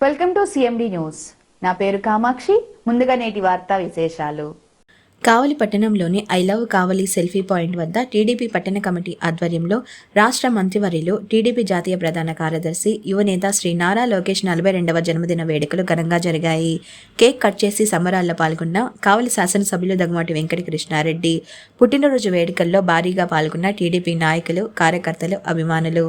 Welcome to CMD news. నా పేరు కామాక్షి. ముందుగా నేటి వార్తా విశేషాలు. కావలి పట్టణంలోని I love Kavali selfie point వద్ద టీడీపీ పట్టణ కమిటీ ఆధ్వర్యంలో రాష్ట్ర మంత్రివర్యులు టీడీపీ జాతీయ ప్రధాన కార్యదర్శి యువనేత శ్రీ నారా లోకేష్ నలభై రెండవ జన్మదిన వేడుకలు ఘనంగా జరిగాయి. కేక్ కట్ చేసి సంబరాల్లో పాల్గొన్న కావలి శాసనసభ్యులు దగ్గమాటి వెంకట కృష్ణారెడ్డి పుట్టినరోజు వేడుకల్లో భారీగా పాల్గొన్న టీడీపీ నాయకులు కార్యకర్తలు అభిమానులు.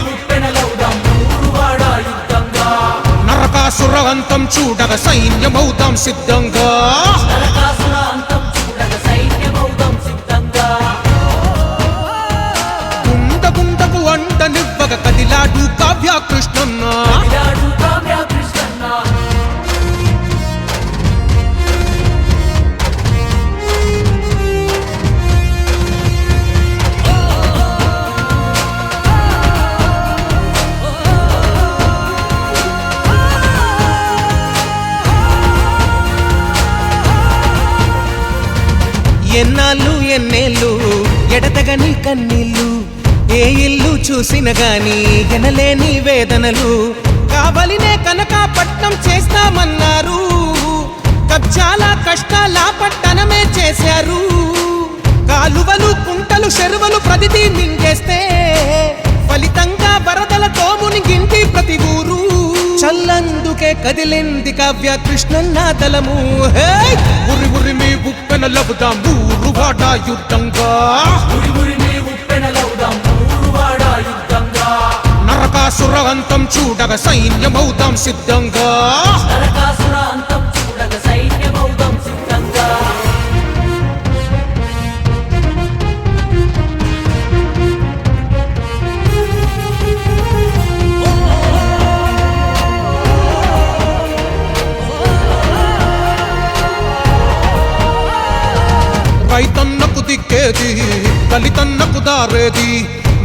నరకాసురవంతం చూడగ సైన్యమవుతాం సిద్ధంగా. చూసిన గాని ఎనలేని వేదనలు. కావలినే కనుక పట్నం చేస్తామన్నారు. కబ్జాల కష్టాల పట్టణమే చేశారు. కాలువలు కుంటలు చెరువులు ప్రతిదీ మింగేస్తే ఫలితంగా వరదలతో మునిగింటి ప్రతి ఊరు. చల్లందుకే కదిలింది కావ్య కృష్ణన్న దళము హే! ఉరి ఉరి మీ ఉప్పెన లబుదాం ఊరు వాడ యుద్ధంగా. నరకాసుర అంతం చూడగ సైన్యమవుతాం సిద్ధంగా. రైతన్నకు దిక్కేది దళితన్నకు దారేది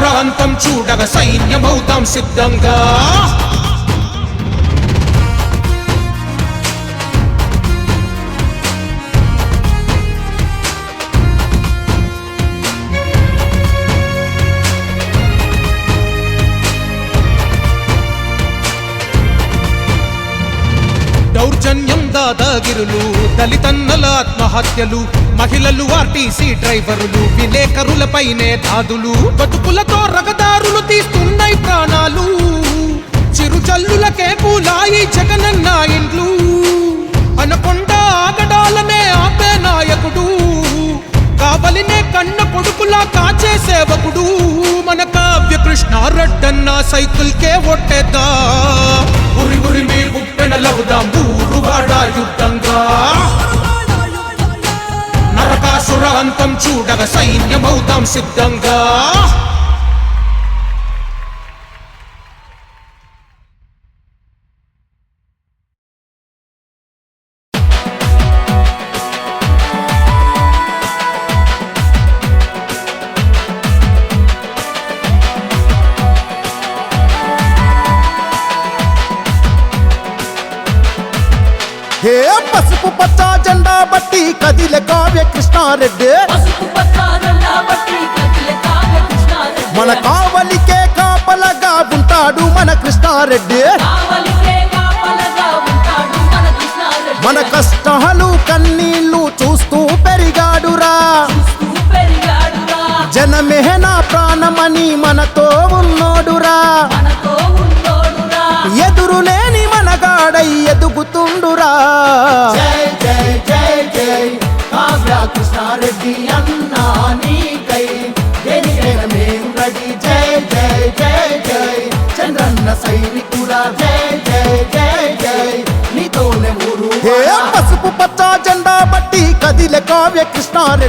నరకాసుర అంతం చూడగ సైన్యమవుతాం సిద్ధంగా. దాదాగిరులు దళితన్నల ఆత్మహత్యలు మహిళలు ఆర్టీసీ డ్రైవరులు విలేకరులపైనే దాదులు బతుకులతో రగదారులు తీస్తున్నాయి ప్రాణాలు. చిరుజల్లులకే పూలాయి జగనన్న ఇండ్లు. అనకొండ ఆగడాలనే ఆపే నాయకుడు. కావలినే కన్న కొడుకులా కాచే సేవకుడు. మన కావ్య కృష్ణ రెడ్డన్న సైకిల్ కే ఒట్టేద్దా. ఉరి ఉరి మీ ఉప్పెన లవుదాం ఊరు వాడ యుద్ధంగా. నరకాసుర అంతం చూడగ సైన్యమవుతాం సిద్ధంగా. బట్టి కావ్య కృష్ణారెడ్డి. మన కావలికే కాపలగా ఉంటాడు మన కృష్ణారెడ్డి. మన కష్టాలు కన్నీళ్ళు చూస్తూ పెరిగాడురా. చూస్తూ జనమే నా ప్రాణమని మనతో ఉన్నోడురా. ఎదురులేని మన ఎదురులేని మనగాడై కావ్య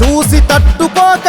చూసి తట్టుకోక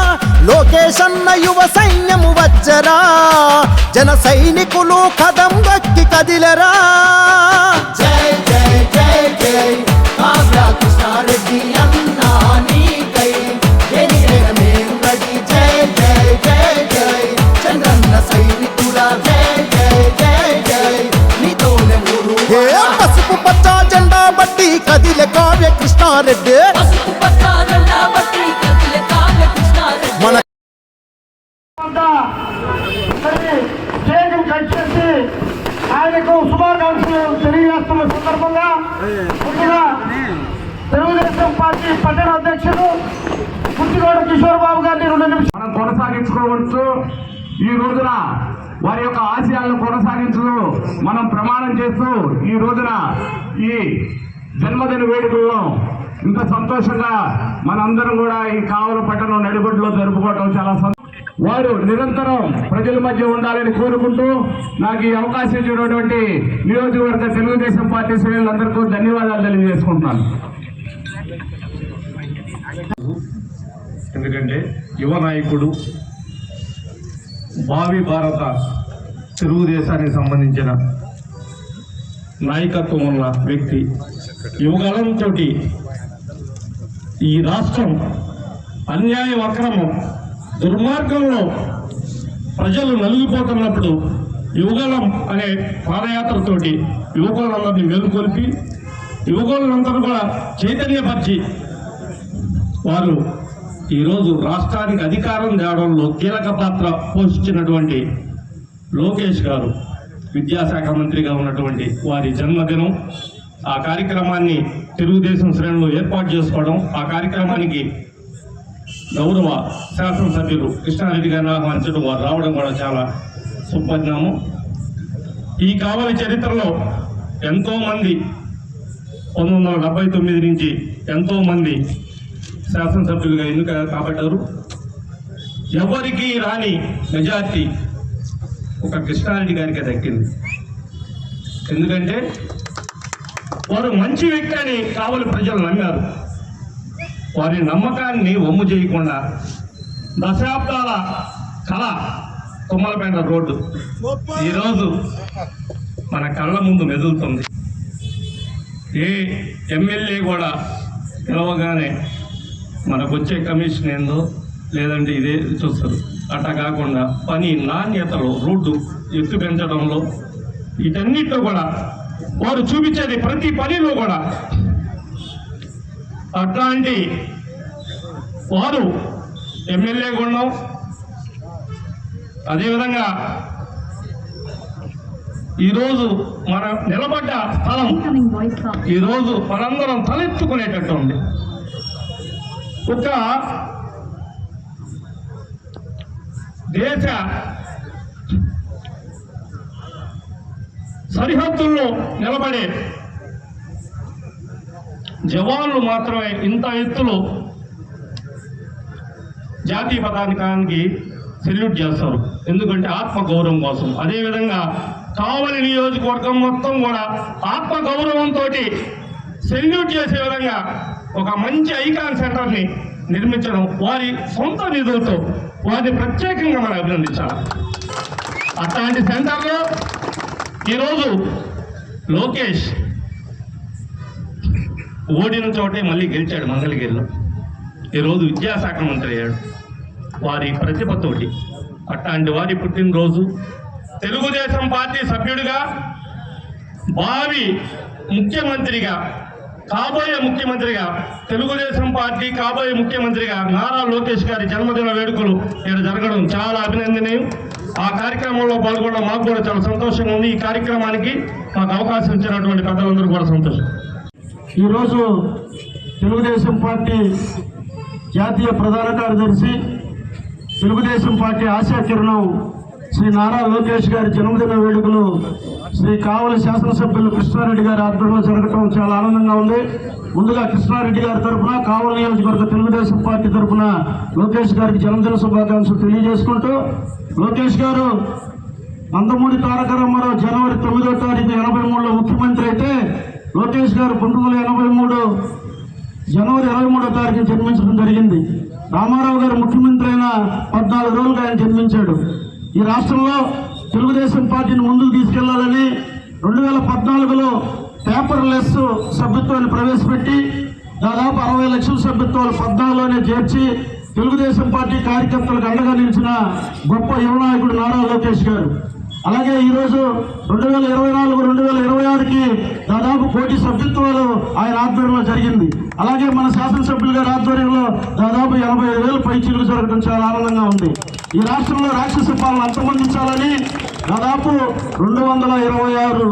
లోకేష్ యువ సైన్యము వచ్చరా? జన సైనికులు కదం గక్కి కదిలరా? జన్మదిన వేడుకల్లో ఇంత సంతోషంగా మనందరం కూడా ఈ కావల పట్టణం నడిబొడ్లో జరుపుకోవటం చాలా వారు నిరంతరం ప్రజల మధ్య ఉండాలని కోరుకుంటూ నాకు ఈ అవకాశం ఇచ్చినటువంటి నియోజకవర్గ తెలుగుదేశం పార్టీ శ్రేణులందరికీ ధన్యవాదాలు తెలియజేసుకుంటున్నాను. ఎందుకంటే యువ నాయకుడు భావి భారత తెలుగుదేశానికి సంబంధించిన నాయకత్వం ఉన్న వ్యక్తి యువగలంతో ఈ రాష్ట్రం అన్యాయ అక్రమం దుర్మార్గంలో ప్రజలు నలిగిపోతున్నప్పుడు యువగలం అనే పాదయాత్రతోటి యువకులందరినీ మేలుకొల్పి యువకులందరూ కూడా చైతన్యపరిచి వారు ఈరోజు రాష్ట్రానికి అధికారం తేవడంలో కీలక పాత్ర పోషించినటువంటి లోకేష్ గారు విద్యాశాఖ మంత్రిగా ఉన్నటువంటి వారి జన్మదినం. ఆ కార్యక్రమాన్ని తెలుగుదేశం శ్రేణులు ఏర్పాటు చేసుకోవడం ఆ కార్యక్రమానికి గౌరవ శాసనసభ్యులు కృష్ణారెడ్డి గారిని ఆహ్వానించడం వారు రావడం కూడా చాలా సుపరిణామం. ఈ కావలి చరిత్రలో ఎంతోమంది పంతొమ్మిది వందల డెబ్బై తొమ్మిది నుంచి ఎంతోమంది శాసనసభ్యులుగా ఎన్నిక కాబట్టారు ఎవరికి రాని మెజార్టీ ఒక కృష్ణారెడ్డి గారికి దక్కింది. ఎందుకంటే వారు మంచి వ్యక్తి అని కావలి ప్రజలు నమ్మారు. వారి నమ్మకాన్ని ఒమ్ము చేయకుండా దశాబ్దాల కళ తుమ్మలపేట రోడ్డు ఈరోజు మన కళ్ళ ముందు మెదులుతుంది. ఏ ఎమ్మెల్యే కూడా పిలవగానే మనకు వచ్చే కమిషన్ ఏందో లేదంటే ఇదే చూస్తారు. అట్లా కాకుండా పని నాణ్యతలో రోడ్డు ఎత్తు పెంచడంలో వీటన్నిటిలో కూడా వారు చూపించేది ప్రతి పనిలో కూడా. అట్లాంటి వారు ఎమ్మెల్యే గుండం అదేవిధంగా ఈరోజు మన నిలబడ్డ స్థలం ఈరోజు మనందరం తలెత్తుకునేటట్టు ఉంది. ఒక దేశ సరిహద్దుల్లో నిలబడే జవాన్లు మాత్రమే ఇంత ఎత్తులో జాతీయ పతాకానికి సెల్యూట్ చేస్తారు. ఎందుకంటే ఆత్మ గౌరవం కోసం. అదేవిధంగా కావలి నియోజకవర్గం మొత్తం కూడా ఆత్మ గౌరవంతో సెల్యూట్ చేసే విధంగా ఒక మంచి ఐకాన్ సెంటర్ని నిర్మించడం వారి సొంత నిధులతో వారిని ప్రత్యేకంగా మనం అభినందించాలి. అట్లాంటి సెంటర్లో ఈరోజు లోకేష్ ఓడిన చోటే మళ్ళీ గెలిచాడు మంగళగిరిలో. ఈరోజు విద్యాశాఖ మంత్రి అయ్యాడు. వారి ప్రతిభతోటి అట్లాంటి వారి పుట్టినరోజు తెలుగుదేశం పార్టీ సభ్యుడిగా భావి ముఖ్యమంత్రిగా కాబోయే ముఖ్యమంత్రిగా తెలుగుదేశం పార్టీ కాబోయే ముఖ్యమంత్రిగా నారా లోకేష్ గారి జన్మదిన వేడుకలు ఇక్కడ జరగడం చాలా అభినందనీయం. ఆ కార్యక్రమంలో పాల్గొనడం మాకు కూడా చాలా సంతోషంగా ఉంది. ఈ కార్యక్రమానికి మాకు అవకాశం ఇచ్చినటువంటి పెద్దలందరూ కూడా సంతోషం. ఈరోజు తెలుగుదేశం పార్టీ జాతీయ ప్రధాన కార్యదర్శి తెలుగుదేశం పార్టీ ఆశా కిరణం శ్రీ నారా లోకేష్ గారి జన్మదిన వేడుకలు శ్రీ కావలి శాసనసభ్యులు కృష్ణారెడ్డి గారి ఆధ్వర్యంలో జరగటం చాలా ఆనందంగా ఉంది. ముందుగా కృష్ణారెడ్డి గారి తరఫున కావలి నియోజకవర్గ తెలుగుదేశం పార్టీ తరఫున లోకేష్ గారికి జన్మదిన శుభాకాంక్షలు తెలియజేసుకుంటూ లోకేష్ గారు నందమూరి తారక రామారావు జనవరి తొమ్మిదో తారీఖు ఎనభై మూడులో ముఖ్యమంత్రి అయితే లోకేష్ గారు పంతొమ్మిది వందల ఎనభై మూడు జనవరి ఇరవై మూడో తారీఖున జన్మించడం జరిగింది. రామారావు గారు ముఖ్యమంత్రి అయిన పద్నాలుగు రోజులుగా ఆయన జన్మించాడు. ఈ రాష్ట్రంలో తెలుగుదేశం పార్టీని ముందుకు తీసుకెళ్ళాలని రెండు వేల పద్నాలుగులో పేపర్ లెస్ సభ్యత్వాన్ని ప్రవేశపెట్టి దాదాపు అరవై లక్షల సభ్యత్వాలు పద్నాలుగులోనే చేర్చి తెలుగుదేశం పార్టీ కార్యకర్తలకు అండగా నిలిచిన గొప్ప యువనాయకుడు నారా లోకేష్ గారు. అలాగే ఈరోజు రెండు వేల ఇరవై నాలుగు రెండు వేల ఇరవై ఆరుకి దాదాపు కోటి సభ్యత్వాలు ఆయన ఆధ్వర్యంలో జరిగింది. అలాగే మన శాసనసభ్యుల గారి ఆధ్వర్యంలో దాదాపు ఎనభై ఐదు వేల పైచీలు జరగడం చాలా ఆనందంగా ఉంది. ఈ రాష్ట్రంలో రాక్షస పాలన అంతమందించాలని దాదాపు రెండు వందల ఇరవై ఆరు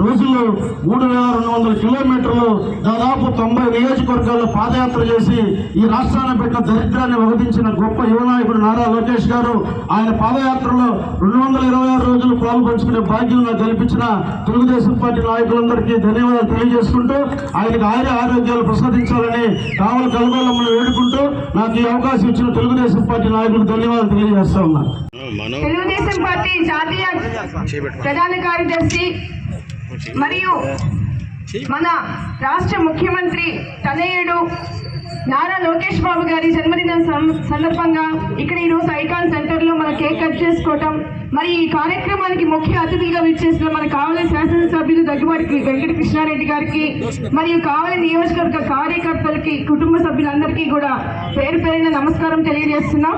రోజులు మూడు వేల రెండు వందల కిలోమీటర్లు దాదాపు తొంభై నియోజకవర్గాల్లో పాదయాత్ర చేసి ఈ రాష్ట్రాన్ని పెట్టిన దరిద్రాన్ని వగదించిన గొప్ప యువ నాయకుడు నారా లోకేష్ గారు ఆయన పాదయాత్రలో రెండు వందల ఇరవై ఆరు రోజులు పాల్పంచుకునే భాగ్యం నాకు కల్పించిన తెలుగుదేశం పార్టీ నాయకులందరికీ ధన్యవాదాలు తెలియజేసుకుంటూ ఆయనకు ఆయుర ఆరోగ్యాలు ప్రసాదించాలని కావల కలగోళమ్మను వేడుకుంటూ నాకు ఈ అవకాశం ఇచ్చిన తెలుగుదేశం పార్టీ నాయకులకు ధన్యవాదాలు తెలియజేస్తా ఉన్నాను తెలుగుదేశం పార్టీ జాతీయ ప్రధాన కార్యదర్శి మరియు మన రాష్ట్ర ముఖ్యమంత్రి తనయుడు నారా లోకేష్ బాబు గారి జన్మదినం సందర్భంగా ఇక్కడ ఈరోజు ఐకాన్ సెంటర్లో మన కేక్ కట్ చేసుకోవటం మరి ఈ కార్యక్రమానికి ముఖ్య అతిథిగా విచ్చేసిన మన కావలి శాసనసభ్యులు దగ్గుబాటి వెంకట కృష్ణారెడ్డి గారికి మరియు కావలి నియోజకవర్గ కార్యకర్తలకి కుటుంబ సభ్యులందరికీ కూడా పేరు పేరున నమస్కారం తెలియజేస్తున్నాం.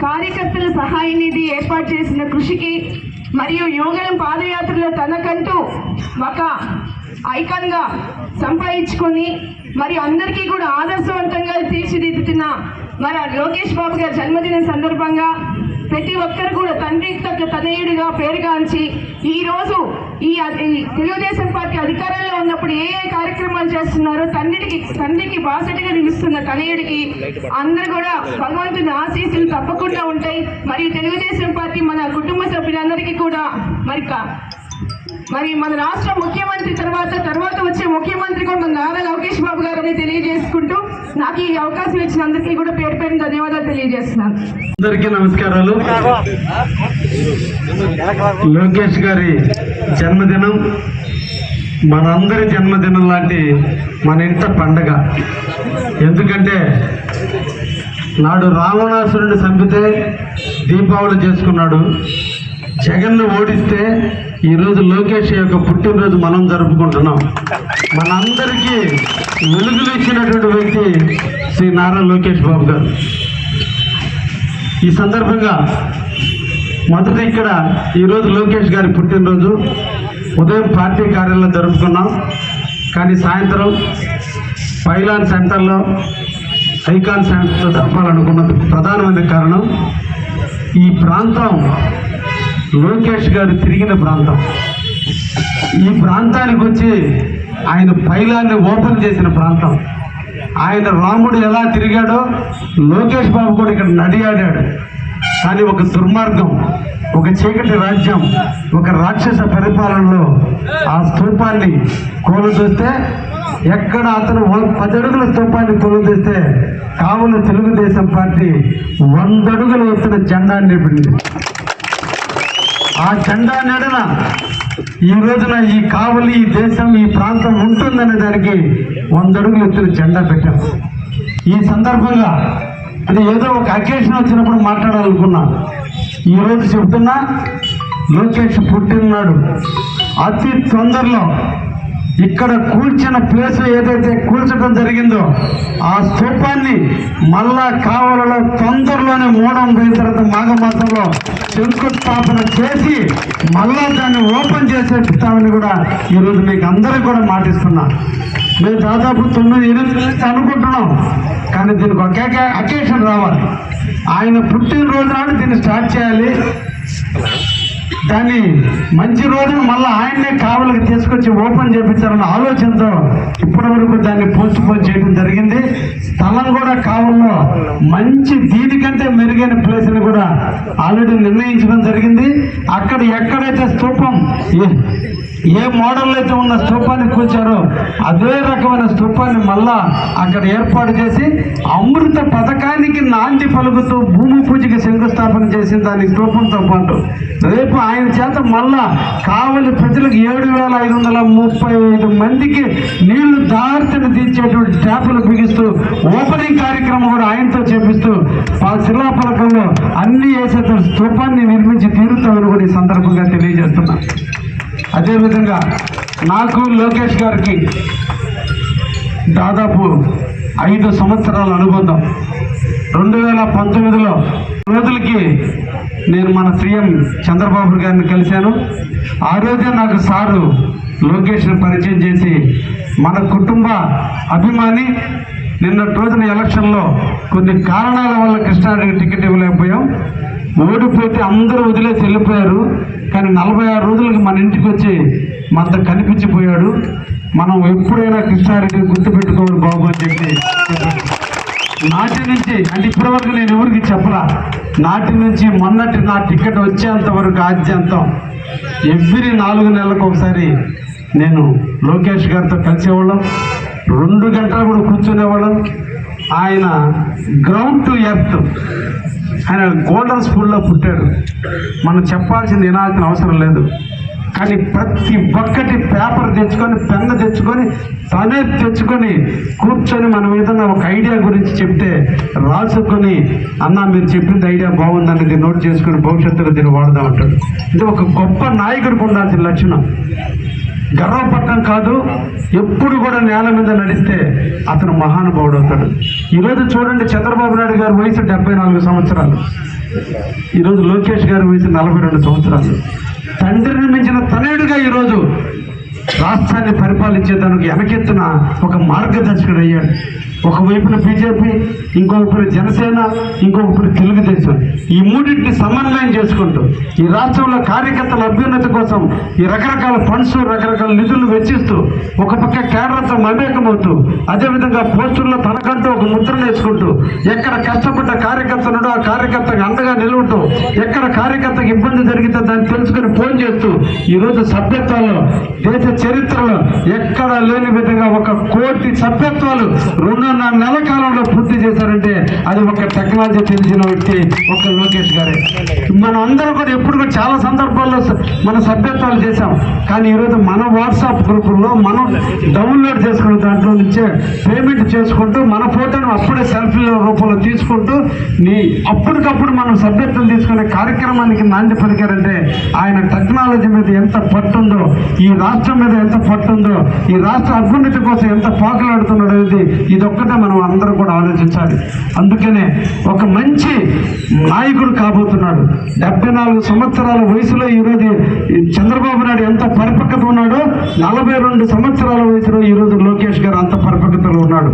కార్యకర్తల సహాయ నిధి ఏర్పాటు చేసిన కృషికి మరియు యోగలం పాదయాత్రలో తనకంటూ ఒక ఐకాన్గా సంపాదించుకొని మరి అందరికీ కూడా ఆదర్శవంతంగా తీర్చిదిద్దుతున్న మన లోకేష్ బాబు గారి జన్మదినం సందర్భంగా ప్రతి ఒక్కరు కూడా తండ్రి తగ్గ తనయుడిగా పేరుగాంచి ఈ రోజు ఈ ఈ తెలుగుదేశం పార్టీ అధికారంలో ఉన్నప్పుడు ఏ ఏ కార్యక్రమాలు చేస్తున్నారో తండ్రికి తండ్రికి బాసటిగా నిలుస్తున్న తనయుడికి అందరు కూడా భగవంతుని ఆశీస్సులు తప్పకుండా ఉంటాయి. మరియు తెలుగుదేశం పార్టీ మన కుటుంబ సభ్యులందరికీ కూడా మరి మరి మన రాష్ట్ర ముఖ్యమంత్రి తర్వాత తర్వాత వచ్చే ముఖ్యమంత్రి కూడా మన నారా లోకేష్ బాబు గారు చేసుకుంటూ నాకు ఈ అవకాశం ఇచ్చిన అందరికీ కూడా పేరు పేరు ధన్యవాదాలు తెలియజేస్తున్నాను. అందరికీ నమస్కారాలు. లోకేష్ గారి జన్మదినం మనందరి జన్మదినం లాంటి మన ఇంట పండగ. ఎందుకంటే నాడు రావణాసురుడిని చంపితే దీపావళి చేసుకున్నాడు. జగన్ను ఓడిస్తే ఈరోజు లోకేష్ యొక్క పుట్టినరోజు మనం జరుపుకుంటున్నాం. మనందరికీ వెలుగులు ఇచ్చినటువంటి వ్యక్తి శ్రీ నారా లోకేష్ బాబు గారు. ఈ సందర్భంగా మొదట ఇక్కడ ఈరోజు లోకేష్ గారి పుట్టినరోజు. ఉదయం పార్టీ కార్యాలయంలో జరుపుకున్నాం. కానీ సాయంత్రం పైలాన్ సెంటర్లో ఐకాన్ సెంటర్లో జరపాలనుకున్న ప్రధానమైన కారణం ఈ ప్రాంతం లోకేష్ గారు తిరిగిన ప్రాంతం. ఈ ప్రాంతానికి వచ్చి ఆయన పైలాన్ని ఓపెన్ చేసిన ప్రాంతం. ఆయన రాముడు ఎలా తిరిగాడో లోకేష్ బాబు కూడా ఇక్కడ నడియాడాడు. కానీ ఒక దుర్మార్గం ఒక చీకటి రాజ్యం ఒక రాక్షస పరిపాలనలో ఆ స్థూపాన్ని కూలదొస్తే ఎక్కడ అతను పదడుగుల పది అడుగుల స్తూపాన్ని కావున తెలుగుదేశం పార్టీ వంద అడుగుల ఎత్తున జెండా నిలిపింది ఆ జెండా నడన ఈ రోజున ఈ కావలి ఈ దేశం ఈ ప్రాంతం ఉంటుందనే దానికి వంద అడుగులు ఎత్తున జెండా పెట్టాం. ఈ సందర్భంగా అది ఏదో ఒక అకేషన్ వచ్చినప్పుడు మాట్లాడాలనుకున్నా. ఈ రోజు చెబుతున్నా లోకేష్ పుట్టినాడు అతి తొందరలో ఇక్కడ కూల్చిన ప్లేస్ ఏదైతే కూల్చడం జరిగిందో ఆ స్థూపాన్ని మళ్ళా కావాలలో తొందరలోనే మూడం పోయిన తర్వాత మాఘమాసంలో శంకుస్థాపన చేసి మళ్ళా దాన్ని ఓపెన్ చేసే చేసేస్తామని కూడా ఈరోజు మీకు అందరికీ కూడా మాటిస్తున్నా. మేము దాదాపు తొమ్మిది ఎనిమిది అనుకుంటున్నాం కానీ దీనికి ఒకే అకేషన్ రావాలి. ఆయన పుట్టినరోజు నాడు దీన్ని స్టార్ట్ చేయాలి. దాన్ని మంచి రోజున మళ్ళీ ఆయన్నే కావలికి తీసుకొచ్చి ఓపెన్ చేపించాలన్న ఆలోచనతో ఇప్పటి వరకు దాన్ని పోస్ట్ పోన్ చేయడం జరిగింది. స్థలం కూడా కావల్లో మంచి దీనికంటే మెరుగైన ప్లేస్ని కూడా ఆల్రెడీ నిర్ణయించడం జరిగింది. అక్కడ ఎక్కడైతే స్థూపం ఏ- మోడల్ అయితే ఉన్న స్థూపాన్ని కూర్చారో అదే రకమైన స్థూపాన్ని మళ్ళా అక్కడ ఏర్పాటు చేసి అమృత పథకానికి నాంది పలుకుతూ భూమి పూజకి శంకుస్థాపన చేసిన దాని స్థూపంతో పాటు రేపు ఆయన చేత మళ్ళా కావలి ప్రజలకు ఏడు వేల ఐదు వందల ముప్పై ఐదు మందికి నీళ్ళు దారితను తీర్చేటువంటి ట్యాపులు బిగిస్తూ ఓపెనింగ్ కార్యక్రమం కూడా ఆయనతో చేపిస్తూ ఆ శిలాఫలకంలో అన్ని వేసే స్థూపాన్ని నిర్మించి తీరుతామని కూడా ఈ సందర్భంగా తెలియజేస్తున్నా. అదేవిధంగా నాకు లోకేష్ గారికి దాదాపు ఐదు సంవత్సరాల అనుబంధం. రెండు వేల పంతొమ్మిదిలో రోజులకి నేను మన సీఎం చంద్రబాబు గారిని కలిశాను. ఆ రోజే నాకు సారు లోకేష్ని పరిచయం చేసి మన కుటుంబ అభిమాని నిన్నటి రోజున ఎలక్షన్లో కొన్ని కారణాల వల్ల కృష్ణారెడ్డి టికెట్ ఇవ్వలేకపోయాం. ఓడిపోతే అందరూ వదిలేసి వెళ్ళిపోయారు. కానీ నలభై ఆరు రోజులకి మన ఇంటికి వచ్చి మనతో కనిపించిపోయాడు. మనం ఎప్పుడైనా కృష్ణారెడ్డిని గుర్తుపెట్టుకోవాలి బాబు అని చెప్పి నాటి నుంచి అంటే ఇప్పటి వరకు నేను ఎవరికి చెప్పరా నాటి నుంచి మొన్నటి నా టికెట్ వచ్చేంత వరకు ఆద్యంతం. ఎవ్రీ నాలుగు నెలలకు ఒకసారి నేను లోకేష్ గారితో కలిసేవాళ్ళం. రెండు గంటలు కూడా కూర్చునేవాడు ఆయన గ్రౌండ్ టు ఎర్త్ ఆయన గోల్డెన్ స్కూల్లో పుట్టాడు. మనం చెప్పాల్సింది వినాల్సిన అవసరం లేదు. కానీ ప్రతి ఒక్కటి పేపర్ తెచ్చుకొని పెన్ను తెచ్చుకొని తనే తెచ్చుకొని కూర్చొని మనం ఏదైనా ఒక ఐడియా గురించి చెప్తే రాసుకొని అన్న మీరు చెప్పింది ఐడియా బాగుందని దీన్ని నోట్ చేసుకొని భవిష్యత్తులో దీన్ని వాడదాం అంటాడు. ఇది ఒక గొప్ప నాయకుడికి ఉండాల్సిన లక్షణం. గర్వపడటం కాదు ఎప్పుడు కూడా నేల మీద నడిస్తే అతను మహానుభావుడు అవుతాడు. ఈరోజు చూడండి చంద్రబాబు నాయుడు గారి వయసు డెబ్బై నాలుగు సంవత్సరాలు. ఈరోజు లోకేష్ గారి వయసు నలభై రెండు సంవత్సరాలు. తండ్రిని మించిన తనయుడిగా ఈరోజు రాష్ట్రాన్ని పరిపాలించే తనకు వెనకెత్తున ఒక మార్గదర్శకుడు అయ్యాడు. ఒకవైపున బీజేపీ ఇంకొకరు జనసేన ఇంకొకరు తెలుగుదేశం. ఈ మూడింటిని సమన్వయం చేసుకుంటూ ఈ రాష్ట్రంలో కార్యకర్తల అభ్యున్నతి కోసం ఈ రకరకాల ఫండ్స్ రకరకాల నిధులు వెచ్చిస్తూ ఒక పక్క కేడర్తో మమేకమవుతూ అదేవిధంగా పోస్టుల్లో తనకంటూ ఒక ముద్ర నేర్చుకుంటూ ఎక్కడ కష్టపడ్డ కార్యకర్తనుడో ఆ కార్యకర్తకు అండగా నిలవటం ఎక్కడ కార్యకర్తకు ఇబ్బంది జరిగితే దాన్ని తెలుసుకుని ఫోన్ చేస్తూ ఈరోజు సభ్యత్వాల్లో దేశ చరిత్రలో ఎక్కడ లేని విధంగా ఒక కోటి సభ్యత్వాలు రెండున్నర నెల కాలంలో పూర్తి చేశారంటే అది ఒక టెక్నాలజీ తెలిసిన వ్యక్తి ఒక లోకేష్ గారే. మనం అందరం కూడా ఎప్పుడు కూడా చాలా సందర్భాల్లో మన సభ్యత్వాలు చేశాం. కానీ ఈరోజు మన వాట్సాప్ గ్రూపుల్లో మనం డౌన్లోడ్ చేసుకున్న దాంట్లో నుంచే పేమెంట్ చేసుకుంటూ మన ఫోటోను అప్పుడే సెల్ఫీల రూపంలో తీసుకుంటూ నీ అప్పటికప్పుడు మనం సభ్యత్వం తీసుకునే కార్యక్రమానికి నాంది పలికారంటే ఆయన టెక్నాలజీ మీద ఎంత పట్టుందో ఈ రాష్ట్రం మీద ఎంత పట్టుందో ఈ రాష్ట్ర అభ్యున్నతి కోసం ఎంత పాకులాడుతున్నాడు అనేది ఇదొక్కటే మనం అందరం కూడా ఆలోచించాలి. అందుకనే ఒక మంచి నాయకుడు కాబోతున్నాడు. డెబ్బై నాలుగు సంవత్సరాల వయసులో ఈరోజు చంద్రబాబు నాయుడు ఎంత పరిపక్వత ఉన్నాడో నలభై రెండు సంవత్సరాల వయసులో ఈరోజు లోకేష్ గారు అంత పరిపక్వతలో ఉన్నాడు.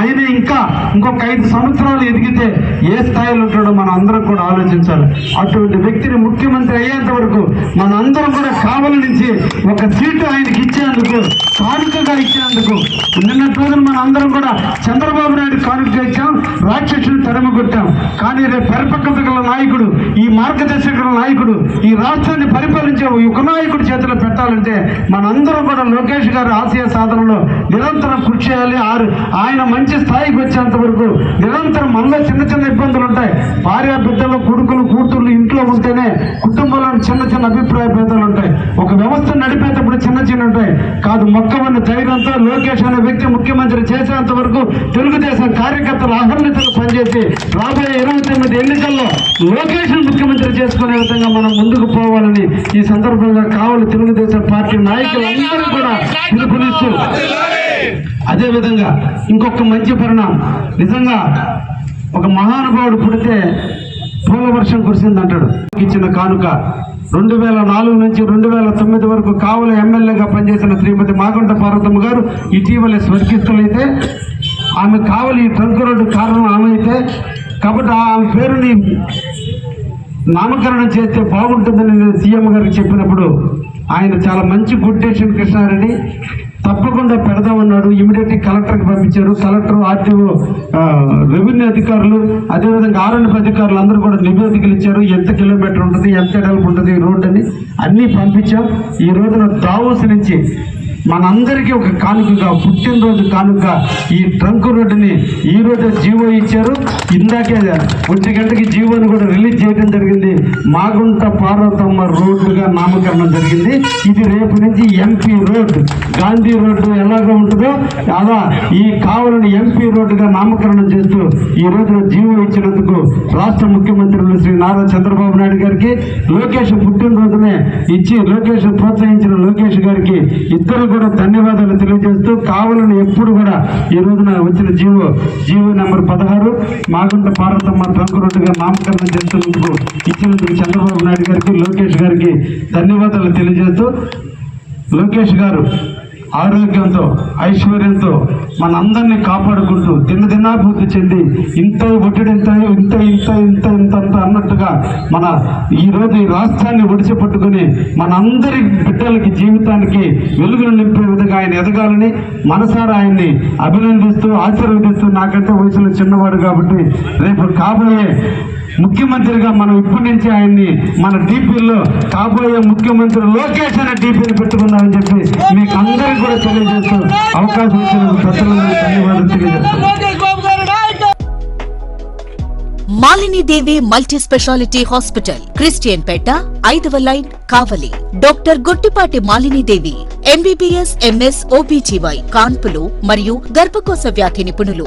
ఆయన ఇంకా ఇంకొక ఐదు సంవత్సరాలు ఎదిగితే ఏ స్థాయిలో ఉంటాడో మనం అందరం కూడా ఆలోచించాలి. అటువంటి వ్యక్తిని ముఖ్యమంత్రి అయ్యేంత వరకు మన అందరం కూడా కావలి నుంచి ఒక సీటు ఆయనకి ఇచ్చేందుకు కానుకగా ఇచ్చేందుకు నిన్నటి రోజున మన అందరం కూడా చంద్రబాబు నాయుడు కానుకగా ఇచ్చాం రాక్షసుని తరమగొట్టాం కానీ రేపు పరిపక్వత గల నాయకుడు ఈ మార్గదర్శకుల నాయకుడు ఈ రాష్ట్రాన్ని పరిపాలించే యుగ నాయకుడి చేతిలో పెట్టాలంటే మనందరం కూడా లోకేష్ గారు ఆశయ సాధనలో నిరంతరం కృషి చేయాలి. ఆరు- ఆయన మంచి స్థాయికి వచ్చేంత వరకు నిరంతరం మనలో చిన్న చిన్న ఇబ్బందులు ఉంటాయి. భార్య బిడ్డలు కొడుకులు కూతుర్లు ఇంట్లో ఉంటేనే కుటుంబంలో చిన్న చిన్న అభిప్రాయ భేదాలు ఉంటాయి. ఒక వ్యవస్థ నడిపేటప్పుడు చిన్న సంబంధించిన కాదు మొక్కవన్న ధైర్యంతో లోకేష్ అనే వ్యక్తి ముఖ్యమంత్రి చేసేంత వరకు తెలుగుదేశం కార్యకర్తలు అహర్నితలు పనిచేసి రాబోయే ఇరవై తొమ్మిది ఎన్నికల్లో లోకేష్ ముఖ్యమంత్రి చేసుకునే విధంగా మనం ముందుకు పోవాలని ఈ సందర్భంగా కావాలి తెలుగుదేశం పార్టీ నాయకులందరూ కూడా పిలుపునిస్తూ అదే విధంగా ఇంకొక మంచి పరిణామం. నిజంగా ఒక మహానుభావుడు పుడితే పూల వర్షం కురిసిందంటాడు. ఇచ్చిన కానుక రెండు వేల నాలుగు నుంచి రెండు వేల తొమ్మిది వరకు కావలి ఎమ్మెల్యేగా పనిచేసిన శ్రీమతి మాగుంట పార్వతమ్మ గారు ఇటీవల స్వర్గిస్తులైతే ఆమె కావలి ఈ ట్రంక్ రోడ్డు కారణం ఆమె అయితే కాబట్టి ఆమె పేరుని నామకరణం చేస్తే బాగుంటుందని నేను సీఎం గారికి చెప్పినప్పుడు ఆయన చాలా మంచి గుడ్ డెసిషన్ కృష్ణారెడ్డి. తప్పకుండా పెడదామన్నాడు. ఇమీడియట్లీ కలెక్టర్కి పంపించారు. కలెక్టర్ ఆర్టీఓ రెవెన్యూ అధికారులు అదేవిధంగా ఆర్ఎండ్ఎఫ్ అధికారులు అందరూ కూడా నివేదికలు ఇచ్చారు. ఎంత కిలోమీటర్ ఉంటుంది ఎంత ఎడల్పు ఉంటుంది ఈ అని అన్నీ పంపించాం. ఈ రోజున దావోస్ నుంచి మనందరికీ ఒక కానుకగా పుట్టినరోజు కానుక ఈ ట్రంక్ రోడ్డుని ఈ రోజు జీవో ఇచ్చారు. ఇందాకే ఒంటి గంటకి జీవోని కూడా రిలీజ్ చేయడం జరిగింది. మాగుంట పార్వతమ్మ రోడ్డుగా నామకరణం జరిగింది. ఇది రేపు నుంచి ఎంపీ రోడ్ గాంధీ రోడ్డు ఎలాగో ఉంటుందో అలా ఈ కావలని ఎంపీ రోడ్డుగా నామకరణం చేస్తూ ఈ రోజున జీవో ఇచ్చినందుకు రాష్ట్ర ముఖ్యమంత్రులు శ్రీ నారా చంద్రబాబు నాయుడు గారికి లోకేష్ పుట్టినరోజునే ఇచ్చి లోకేష్ ప్రోత్సహించిన లోకేష్ గారికి ఇద్దరు కూడా ధన్యవాదాలు తెలియజేస్తూ కావాలని ఎప్పుడు కూడా ఈ రోజున వచ్చిన జీవో జీవో నెంబర్ పదహారు మాగుంట పార్వతమ్మ ట్రంక్ రోడ్డుగా నామకరణం చేస్తున్నందుకు ఇచ్చినందుకు చంద్రబాబు నాయుడు గారికి లోకేష్ గారికి ధన్యవాదాలు తెలియజేస్తూ లోకేష్ గారు ఆరోగ్యంతో ఐశ్వర్యంతో మనందరినీ కాపాడుకుంటూ దినదినాభివృద్ధి చెంది ఇంత ఒడ్డు ఇంత ఇంత ఇంత ఇంత ఇంత అంత అన్నట్టుగా మన ఈరోజు ఈ రాష్ట్రాన్ని ఒడిసి పట్టుకుని మనందరి బిడ్డలకి జీవితానికి వెలుగులు నింపే విధంగా ఆయన ఎదగాలని మనసారా ఆయన్ని అభినందిస్తూ ఆశీర్వదిస్తూ నాకంటే వయసులో చిన్నవాడు కాబట్టి రేపు కాబోయే ముఖ్యమంత్రిగా మనం ఇప్పటి నుంచి ఆయన్ని మన డీపీలో కాబోయే ముఖ్యమంత్రి లోకేష్ అనే డీపీని పెట్టుకుందామని చెప్పి మీకు అందరికీ కూడా తెలియజేస్తూ అవకాశం ఇచ్చినందుకు పెద్దలందరికీ ధన్యవాదాలు తెలియజేస్తాను Malinidevi multi speciality hospital Christian Peta ఐదవ line Kavali. Doctor Guttipati Malinidevi MBBS MS OBGY కాన్పులు మరియు గర్భకోశ వ్యాధి నిపుణులు.